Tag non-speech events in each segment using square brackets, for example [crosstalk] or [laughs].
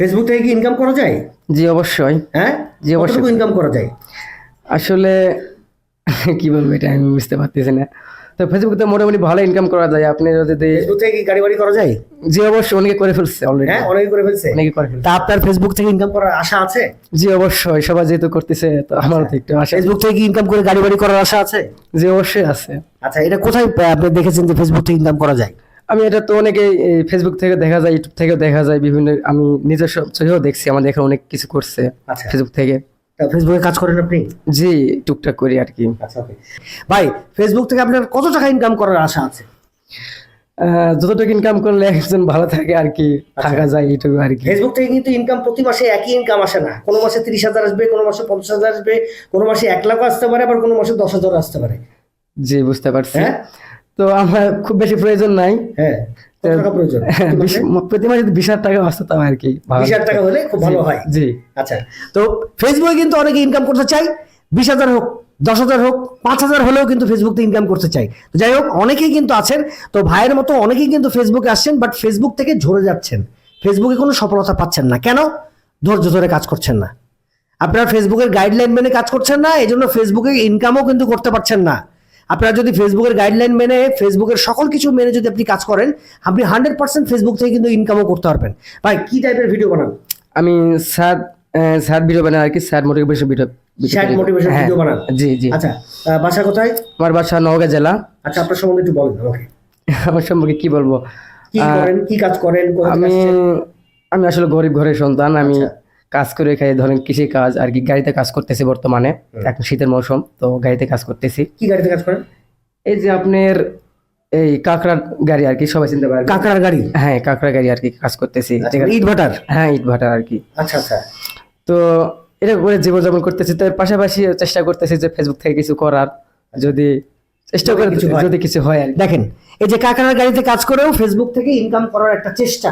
Facebook থেকে কি income করা যায়? জি অবশ্যই। হ্যাঁ? জি, অবশ্যই। ইনকাম করা যায়? আসলে [laughs] কি বলব এটা আমি বুঝতে পারতেছি না। তো ফেসবুক তো মোটামুটি ভালো ইনকাম করা যায়। আপনি যদি ফেসবুক থেকে কি গাড়ি বাড়ি করা যায়? জি অবশ্যই অনেকে করে ফেলছে অলরেডি হ্যাঁ অনেকে করে ফেলছে। অনেকে করে ফেলছে। তা আপনার ফেসবুক থেকে ইনকাম করার আশা আছে? জি অবশ্যই সবাই যেহেতু করতেছে তো আমারও তো একটু আশা। ফেসবুক থেকে কি ইনকাম করে গাড়ি বাড়ি করার আশা আছে? জি অবশ্যই আছে। আচ্ছা এটা কোথায় আপনি দেখেছেন যে ফেসবুক থেকে ইনকাম করা যায়? আমি এটা তো অনেকে ফেসবুক থেকে দেখা যায় ইউটিউব থেকেও দেখা যায় বিভিন্ন আমি নিজস্ব চোখেও দেখছি আমাদের এখানে অনেক কিছু করছে আচ্ছা। ফেসবুক থেকে। তা ফেসবুকে কাজ করেন আপনি? জি টুকটাক করি আর কি। আচ্ছা ভাই ফেসবুক থেকে আপনার কত টাকা ইনকাম করার আশা আছে? যতটুকু ইনকাম করলে একজন ভালো থাকে আর কি থাকা যায় এইটুকু আর কি। ফেসবুক থেকে কিন্তু ইনকাম প্রতি মাসে একই ইনকাম আসে না। কোনো মাসে তিরিশ হাজার আসবে কোনো মাসে পঞ্চাশ হাজার আসবে কোনো মাসে এক লাখ আসতে পারে আবার কোনো মাসে দশ হাজার আসতে পারে। জি বুঝতে পারছি। হ্যাঁ? তো আমার খুব বেশি প্রয়োজন নাই। হ্যাঁ হ্যাঁ, প্রতি মাসে বিশ হাজার টাকা আর কি। বিশ হাজার টাকা হলে খুব ভালো হয়। জি আচ্ছা। তো ফেসবুকে কিন্তু অনেকে ইনকাম করতে চাই বিশ হাজার হোক দশ হাজার হোক পাঁচ হাজার হলেও কিন্তু ফেসবুক থেকে ইনকাম করতে চাই তো যাই হোক অনেকেই কিন্তু আছেন। তো ভাইয়ের মতো অনেকেই কিন্তু ফেসবুকে আসছেন বাট ফেসবুক থেকে ঝরে যাচ্ছেন। ফেসবুকে কোনো সফলতা পাচ্ছেন না। কেন? ধৈর্য ধরে কাজ করছেন না। আপনারা ফেসবুকের গাইডলাইন মেনে কাজ করছেন না এই জন্য ফেসবুকে ইনকামও কিন্তু করতে পারছেন না। আপনারা যদি ফেসবুকের গাইডলাইন মেনে ফেসবুকের সকল কিছু মেনে যদি আপনি কাজ করেন আপনি হান্ড্রেড পার্সেন্ট ফেসবুক থেকে কিন্তু ইনকামও করতে পারবেন। ভাই কি টাইপের ভিডিও বানান আমি স্যার স্যার ভিডিও বানাই আর কি স্যার মোটিভেশন ভিডিও হ্যাঁ, video বানান? জি জি। আচ্ছা বাসা কোথায়? আমার বাসা নওগাঁ জেলা। আচ্ছা আপনার সম্বন্ধে একটু বলেন আমাকে। [laughs] আমার সম্পর্কে কি বলব? কি করেন কি কাজ করেন আমি আমি আসলে গরিব ঘরের সন্তান আমি আচ্ছা। কাজ করে খাই ধরেন কৃষি কাজ আর কি গাড়িতে কাজ করতেছি বর্তমানে এখন শীতের মৌসুম তো গাড়িতে কাজ করতেছি। কি গাড়িতে কাজ করেন? এই যে আপনার এই কাঁকড়ার গাড়ি আর কি সবাই চিনতে পারবে। কাঁকড়ার গাড়ি? হ্যাঁ কাঁকড়া গাড়ি আর কি কাজ করতেছি। আচ্ছা? ইট ভাটার? হ্যাঁ ইট ভাটার আর কি। আচ্ছা আচ্ছা। তো এটা করে জীবনযাপন করতেছি তার পাশাপাশি চেষ্টা করতেছি যে ফেসবুক থেকে কিছু করার যদি চেষ্টা করে যদি কিছু হয়। যদি কিছু হয় আর কি। দেখেন এই যে কাঁকড়ার গাড়িতে কাজ করেও ফেসবুক থেকে ইনকাম করার একটা চেষ্টা।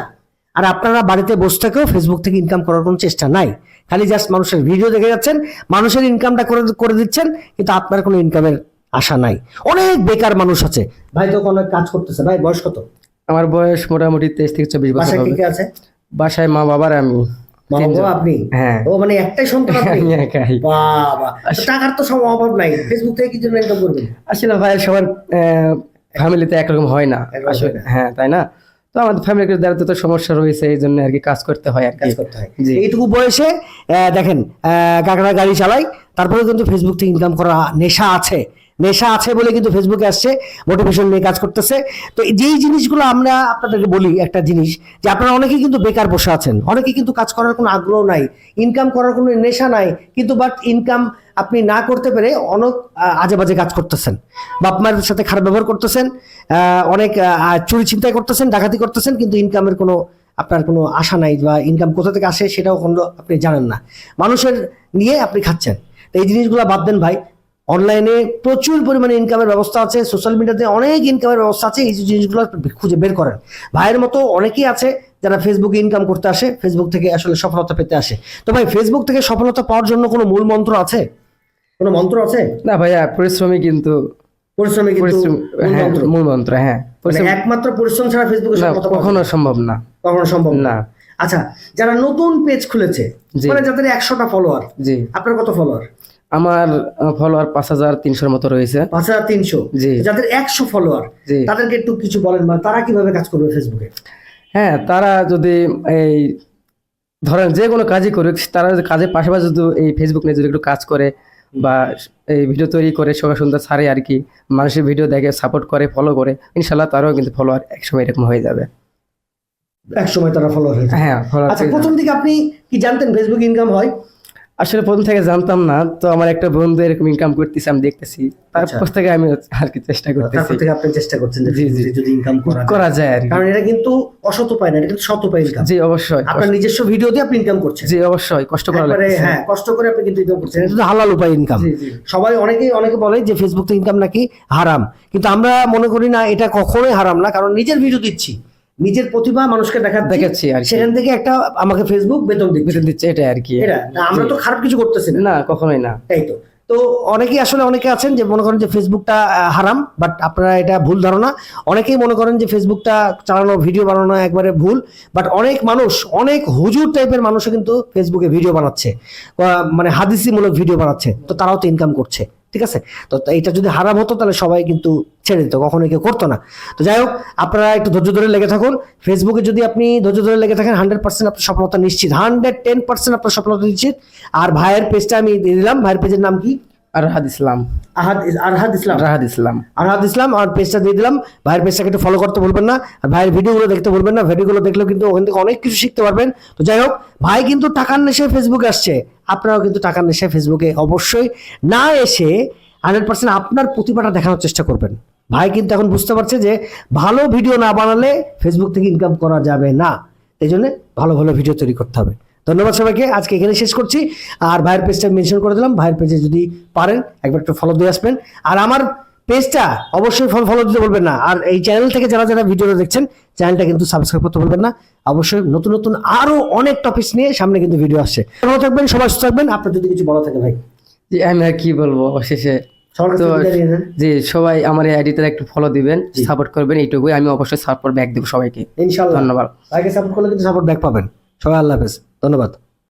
আর আপনারা বাড়িতে বসে থেকেও ফেসবুক থেকে ইনকাম করার কোনো চেষ্টা নাই। খালি জাস্ট মানুষের ভিডিও দেখে যাচ্ছেন মানুষের ইনকামটা করে করে দিচ্ছেন কিন্তু আপনার কোনো ইনকামের আশা নাই। অনেক বেকার মানুষ আছে। ভাই তো অনেক কাজ করতেছে। ভাই বয়স কত? আমার বয়স মোটামুটি তেইশ থেকে চব্বিশ বছর বাসায় কে আছে? বাসায় মা বাবার আমি। আপনি? হ্যাঁ। ও মানে একটাই সন্তান আপনি? একাই। বাবা। টাকার তো সব অভাব নাই। ফেসবুক থেকে কি জন্য ইনকাম করবেন? আসলে ভাই সবার ফ্যামিলিতে একরকম হয় না। একরকম আসলে হয় না। হ্যাঁ তাই না? তো আমাদের ফ্যামিলির দ্বারা তো সমস্যা রয়েছে এই জন্য আর কি কাজ করতে হয় আর কাজ করতে হয়। এইটুকু বয়সে দেখেন কাকড়া গাড়ি চালাই তারপরে কিন্তু ফেসবুক থেকে ইনকাম করা নেশা আছে। নেশা আছে বলে কিন্তু ফেসবুকে আসছে মোটিভেশন নিয়ে কাজ করতেছে। তো যেই জিনিসগুলো আমরা আপনাদেরকে বলি একটা জিনিস যে আপনারা অনেকেই কিন্তু বেকার বসে আছেন অনেকে কিন্তু কাজ করার কোনো আগ্রহ নাই ইনকাম করার কোনো নেশা নাই কিন্তু বাট ইনকাম আপনি না করতে পেরে অনেক আজে বাজে কাজ করতেছেন। বাপ মায়ের সাথে খারাপ ব্যবহার করতেছেন অনেক চুরি চিন্তাই করতেছেন, ডাকাতি করতেছেন, কিন্তু ইনকামের কোনো, আপনার কোনো আশা নাই বা ইনকাম কোথা থেকে আসে সেটাও কোনো আপনি জানেন না। মানুষের নিয়ে আপনি খাচ্ছেন। তো এই জিনিসগুলো বাদ দেন ভাই। অনলাইনে প্রচুর পরিমাণে ইনকামের ব্যবস্থা আছে সোশ্যাল মিডিয়াতে অনেক ইনকামের ব্যবস্থা আছে, এই জিনিসগুলো খুঁজে বের করেন। ভাইয়ের মতো অনেকেই আছে যারা ফেসবুকে ইনকাম করতে আসে ফেসবুক থেকে আসলে সফলতা পেতে আসে। তো ভাই ফেসবুক থেকে সফলতা পাওয়ার জন্য কোনো মূল মন্ত্র আছে? কোনো মন্ত্র আছে? না ভাইয়া পরিশ্রমী কিন্তু পরিশ্রমী কিন্তু মূল হ্যাঁ মন্ত্র। হ্যাঁ। মানে একমাত্র পরিশ্রম ছাড়া ফেসবুকে কখনো সম্ভব না। কখনো সম্ভব না। আচ্ছা যারা নতুন পেজ খুলেছে মানে যাদের একশোটা ফলোয়ার জি। আপনার কত ফলোয়ার আমার ফলোয়ার পাঁচ হাজার তিনশোর মতো রয়েছে। পাঁচ হাজার তিনশো। জি। যাদের একশো ফলোয়ার তাদেরকে একটু কিছু বলেন মানে তারা কীভাবে কাজ করবে ফেসবুকে হ্যাঁ তারা যদি এই ধরেন যে কোনো কাজই করুক তারা কাজের পাশাপাশি যদি এই ফেসবুক নিয়ে যদি একটু কাজ করে বা এই ভিডিও তৈরি করে সবাই সুন্দর ছাড়ে আর কি। মানুষের ভিডিও দেখে সাপোর্ট করে ফলো করে ইনশাল্লাহ তারাও কিন্তু ফলোয়ার একসময় এরকম হয়ে যাবে। একসময় তারা ফলোয়ার হয়ে হ্যাঁ আচ্ছা প্রথম দিকে আপনি কি জানতেন ফেসবুক ইনকাম হয়? আসলে প্রথম থেকে জানতাম না তো আমার একটা বন্ধু এরকম ইনকাম করতেছে আমি দেখতেছি। তারপর থেকে আমি আর কি চেষ্টা করতেছি। তারপর থেকে আপনি চেষ্টা করছেন যে। যদি ইনকাম করা যায়। করা যায় আর কারণ এটা কিন্তু অসৎ উপায় না এটা কিন্তু সৎ উপায় ইনকাম জি অবশ্যই। আপনার নিজস্ব ভিডিও দিয়ে আপনি ইনকাম করছেন। জি অবশ্যই। কষ্ট করা হ্যাঁ কষ্ট করে আপনি কিন্তু ইনকাম করছেন। এটা তো হালাল উপায় ইনকাম সবাই অনেকেই অনেকে বলে যে ফেসবুক থেকে ইনকাম নাকি হারাম। কিন্তু আমরা মনে করি না এটা কখনোই হারাম না কারণ নিজের ভিডিও দিচ্ছি। নিজের প্রতিভা মানুষকে দেখা দেখাচ্ছি আর সেখান থেকে একটা আমাকে ফেসবুক বেতন দিচ্ছে। বেতন দিচ্ছে এটা আর কি। এটা। আমরা তো খারাপ কিছু করতেছি না। কখনোই না। তাই তো। তো অনেকেই আসলে অনেকে আছেন যে মনে করেন যে ফেসবুকটা হারাম বাট আপনারা এটা ভুল ধারণা। অনেকেই মনে করেন যে ফেসবুকটা চালানো ভিডিও বানানো একবারে ভুল বাট অনেক মানুষ অনেক হুজুর টাইপের মানুষও কিন্তু ফেসবুকে ভিডিও বানাচ্ছে। মানে হাদিসিমূলক ভিডিও বানাচ্ছে। তো তারাও তো ইনকাম করছে। ঠিক আছে? তো এটা যদি হারাম হতো তাহলে সবাই কিন্তু ছেড়ে দিত কখনো কেউ করতো না। তো যাই হোক, আপনারা একটু ধৈর্য ধরে লেগে থাকুন। ফেসবুকে যদি আপনি ধৈর্য ধরে লেগে থাকেন হান্ড্রেড পার্সেন্ট আপনার সফলতা নিশ্চিত। হান্ড্রেড টেন পার্সেন্ট আপনার সফলতা নিশ্চিত। আর ভাইয়ের পেজটা আমি দিয়ে দিলাম। ভাইয়ের পেজের নাম কি? আর রাহাত ইসলাম। আহাদ আরহাদ ইসলাম? রাহাত ইসলাম। আরহাদ ইসলাম আর পেজটা দিয়ে দিলাম। ভাইয়ের পেজটাকে একটু ফলো করতে ভুলবেন না আর ভাইয়ের ভিডিওগুলো দেখতে ভুলবেন না। ভিডিওগুলো দেখলেও কিন্তু ওখান থেকে অনেক কিছু শিখতে পারবেন। তো যাই হোক ভাই কিন্তু টাকার নেশায় ফেসবুকে আসছে। আপনারাও কিন্তু টাকার নেশায় ফেসবুকে অবশ্যই না এসে হান্ড্রেড পার্সেন্ট আপনার প্রতিভাটা দেখানোর চেষ্টা করবেন। ভাই কিন্তু এখন বুঝতে পারছে যে ভালো ভিডিও না বানালে ফেসবুক থেকে ইনকাম করা যাবে না। এই জন্য ভালো ভালো ভিডিও তৈরি করতে হবে। ধন্যবাদ সবাইকে। আজকে এখানে শেষ করছি। আর ভাইয়ের পেজটা মেনশন করে দিলাম। ভাইয়ের পেজে যদি পারেন একবার একটু ফলো দিয়ে আসবেন। আর আমার পেজটা অবশ্যই ফলো ফলো দিতে বলবেন না। আর এই চ্যানেল থেকে যারা যারা ভিডিওটা দেখছেন চ্যানেলটা কিন্তু সাবস্ক্রাইব করতে বলবেন না। অবশ্যই নতুন নতুন আরও অনেক টপিকস নিয়ে সামনে কিন্তু ভিডিও আসছে। ভালো থাকবেন সবাই সুস্থ থাকবেন। আপনার যদি কিছু বলা থাকে ভাই। জি আমি আর কি বলব অবশেষে। তো। জি সবাই আমার এই আইডিতে একটু ফলো দিবেন সাপোর্ট করবেন এইটুকুই। আমি অবশ্যই সাপোর্ট ব্যাক দেবো সবাইকে। ইনশাল্লাহ। ধন্যবাদ। ভাইকে সাপোর্ট করলে কিন্তু সাপোর্ট ব্যাক পাবেন। সবাই আল্লাহ হাফেজ। ধন্যবাদ।